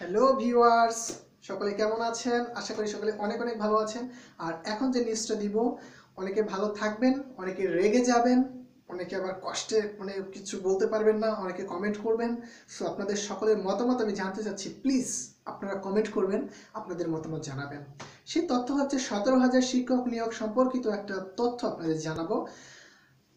Hello viewers সকলে কেমন আছেন? আশা করি সকলে অনেক অনেক ভালো আছেন। আর এখন যে নিউজটা দিব, অনেকে ভালো থাকবেন, অনেকে রেগে যাবেন, অনেকে আবার কষ্টে মানে কিছু বলতে পারবেন না, অনেকে কমেন্ট করবেন। সো আপনাদের সকলের মতামত আমি জানতে চাচ্ছি প্লিজ আপনারা কমেন্ট করবেন, আপনাদের মতামত জানাবেন। সেই তথ্য হচ্ছে সতেরো হাজার শিক্ষক নিয়োগ সম্পর্কিত একটা তথ্য আপনাদের জানাব।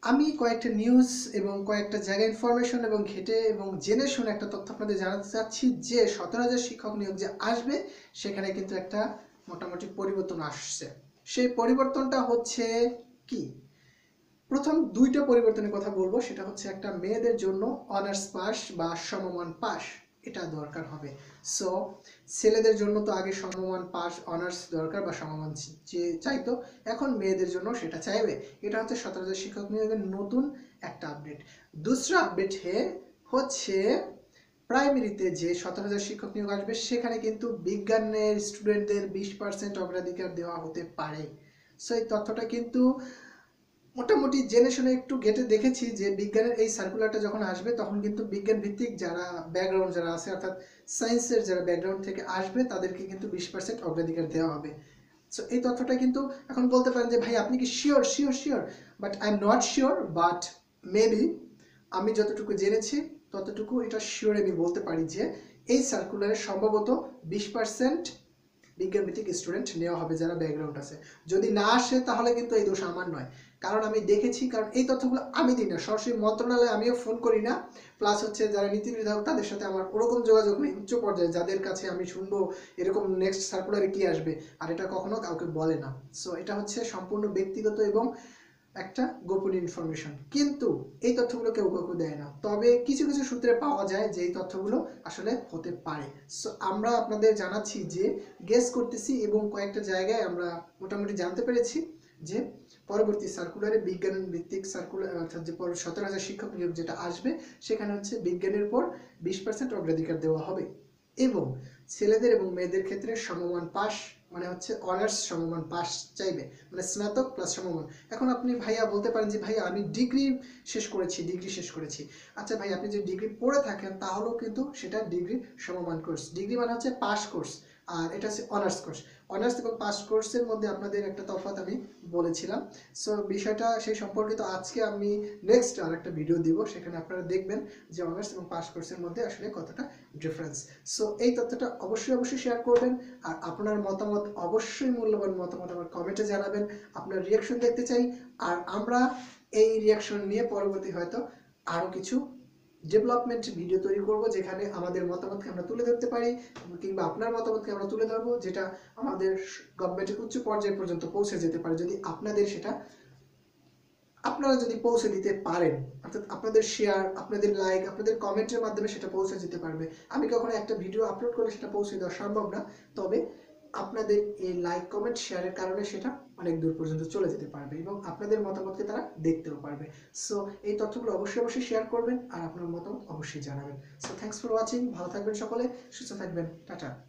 আমি কয়েকটা নিউজ এবং কয়েকটা জায়গায় ইনফরমেশন এবং ঘেটে এবং জেনে শুনে একটা তথ্য আপনাদের জানাতে চাচ্ছি যে সতেরো হাজার শিক্ষক নিয়োগ যে আসবে, সেখানে কিন্তু একটা মোটামুটি পরিবর্তন আসছে। সেই পরিবর্তনটা হচ্ছে কি? প্রথম দুইটা পরিবর্তনের কথা বলব, সেটা হচ্ছে একটা মেয়েদের জন্য অনার্স পাস বা সমমান পাস এটা দরকার হবে। সো ছেলেদের জন্য তো আগে সমমান পাস অনার্স দরকার বা সমমান যে চাইতো, এখন মেয়েদের জন্য সেটা চাইবে। এটা হচ্ছে সতেরো হাজার শিক্ষক নিয়োগের নতুন একটা আপডেট দুসরা আপডেট হে হচ্ছে প্রাইমারিতে যে সতেরো হাজার শিক্ষক নিয়োগ আসবে, সেখানে কিন্তু বিজ্ঞানের স্টুডেন্টদের বিশ পার্সেন্ট অগ্রাধিকার দেওয়া হতে পারে। সো এই তথ্যটা কিন্তু মোটামুটি জেনে শুনে একটু গেটে দেখেছি যে বিজ্ঞানের এই সার্কুলারটা যখন আসবে, তখন কিন্তু বিজ্ঞান ভিত্তিক যারা ব্যাকগ্রাউন্ড যারা আছে, অর্থাৎ সায়েন্সের যারা ব্যাকগ্রাউন্ড থেকে আসবে, তাদেরকে কিন্তু বিশ পার্সেন্ট অগ্রাধিকার দেওয়া হবে। সো এই তথ্যটা কিন্তু এখন বলতে পারেন যে, ভাই, আপনি কি sure sure sure but I am not sure but maybe আমি যতটুকু জেনেছি, ততটুকু এটা শিওর আমি বলতে পারি যে, এই সার্কুলারে সম্ভবত বিশ পার্সেন্ট বিজ্ঞান ভিত্তিক স্টুডেন্ট নেওয়া হবে যারা ব্যাকগ্রাউন্ড আছে। যদি না আসে, তাহলে কিন্তু এই দোষ আমার নয়। কারণ আমি দেখেছি, কারণ এই তথ্যগুলো আমি দিই না। সরাসরি মন্ত্রণালয়ে আমিও ফোন করি না। প্লাস হচ্ছে যারা নীতি নির্ধারক, তাদের সাথে আমার ওরকম যোগাযোগ নেই, উচ্চ পর্যায়ে। যাদের কাছে আমি শুনব, এরকম নেক্সট সার্কুলারে কি আসবে? আর এটা কখনো কাউকে বলে না। সো এটা হচ্ছে সম্পূর্ণ ব্যক্তিগত এবং একটা গোপন ইনফরমেশন কিন্তু এই তথ্যগুলো কেউ কাউকে দেয় না। তবে কিছু কিছু সূত্রে পাওয়া যায় যে এই তথ্যগুলো আসলে হতে পারে। সো আমরা আপনাদের জানাচ্ছি যে গেস করতেছি এবং কয়েকটা জায়গায় আমরা মোটামুটি জানতে পেরেছি যে পরবর্তী সার্কুলারে বিজ্ঞান ভিত্তিক সার্কুলার অর্থাৎ যে সতেরো হাজার শিক্ষক নিয়োগ যেটা আসবে, সেখানে হচ্ছে বিজ্ঞানের পর বিশ পার্সেন্ট অগ্রাধিকার দেওয়া হবে। এবং ছেলেদের এবং মেয়েদের ক্ষেত্রে সমমান পাস মানে হচ্ছে অনার্স সমমান পাস চাইবে মানে স্নাতক প্লাস সমমান। এখন আপনি ভাইয়া বলতে পারেন যে, ভাইয়া, আমি ডিগ্রি শেষ করেছি ডিগ্রি শেষ করেছি। আচ্ছা ভাই আপনি যদি ডিগ্রি পড়ে থাকেন, তাহলেও কিন্তু সেটা ডিগ্রি সমমান কোর্স ডিগ্রি মানে হচ্ছে পাস কোর্স আর এটা হচ্ছে অনার্স কোর্স অনার্স এবং পাস কোর্সের মধ্যে আপনাদের একটা তফাৎ আমি বলেছিলাম। সো বিষয়টা সেই সম্পর্কিত আজকে আমি নেক্সট আর একটা ভিডিও দিব, সেখানে আপনারা দেখবেন যে অনার্স এবং পাস কোর্সের মধ্যে আসলে কতটা ডিফারেন্স সো এই তথ্যটা অবশ্যই অবশ্যই শেয়ার করবেন, আর আপনার মতামত অবশ্যই মূল্যবান মতামত আমার কমেন্টে জানাবেন। আপনার রিয়াকশন দেখতে চাই, আর আমরা এই রিয়াকশন নিয়ে পরবর্তী হয়তো আরও কিছু ডেভেলপমেন্ট ভিডিও তৈরি করব, যেখানে আমাদের মতামতকে আমরা তুলে ধরতে পারি কিংবা আপনার মতামতকে আমরা তুলে ধরবো, যেটা আমাদের গভর্নমেন্টের উচ্চ পর্যায় পর্যন্ত পৌঁছে যেতে পারে। যদি আপনাদের সেটা, আপনারা যদি পৌঁছে দিতে পারেন, অর্থাৎ আপনাদের শেয়ার আপনাদের লাইক আপনাদের কমেন্টের মাধ্যমে সেটা পৌঁছে যেতে পারবে। আমি কখনো একটা ভিডিও আপলোড করলে সেটা পৌঁছে দেওয়া সম্ভব না, তবে আপনাদের এই লাইক কমেন্ট শেয়ারের কারণে সেটা অনেক দূর পর্যন্ত চলে যেতে পারবে এবং আপনাদের মতামতকে তারা দেখতেও পারবে। সো এই তথ্যগুলো অবশ্যই অবশ্যই শেয়ার করবেন আর আপনার মতামত অবশ্যই জানাবেন। সো থ্যাংকস ফর ওয়াচিং ভালো থাকবেন সকলে, সুস্থ থাকবেন, টাটা।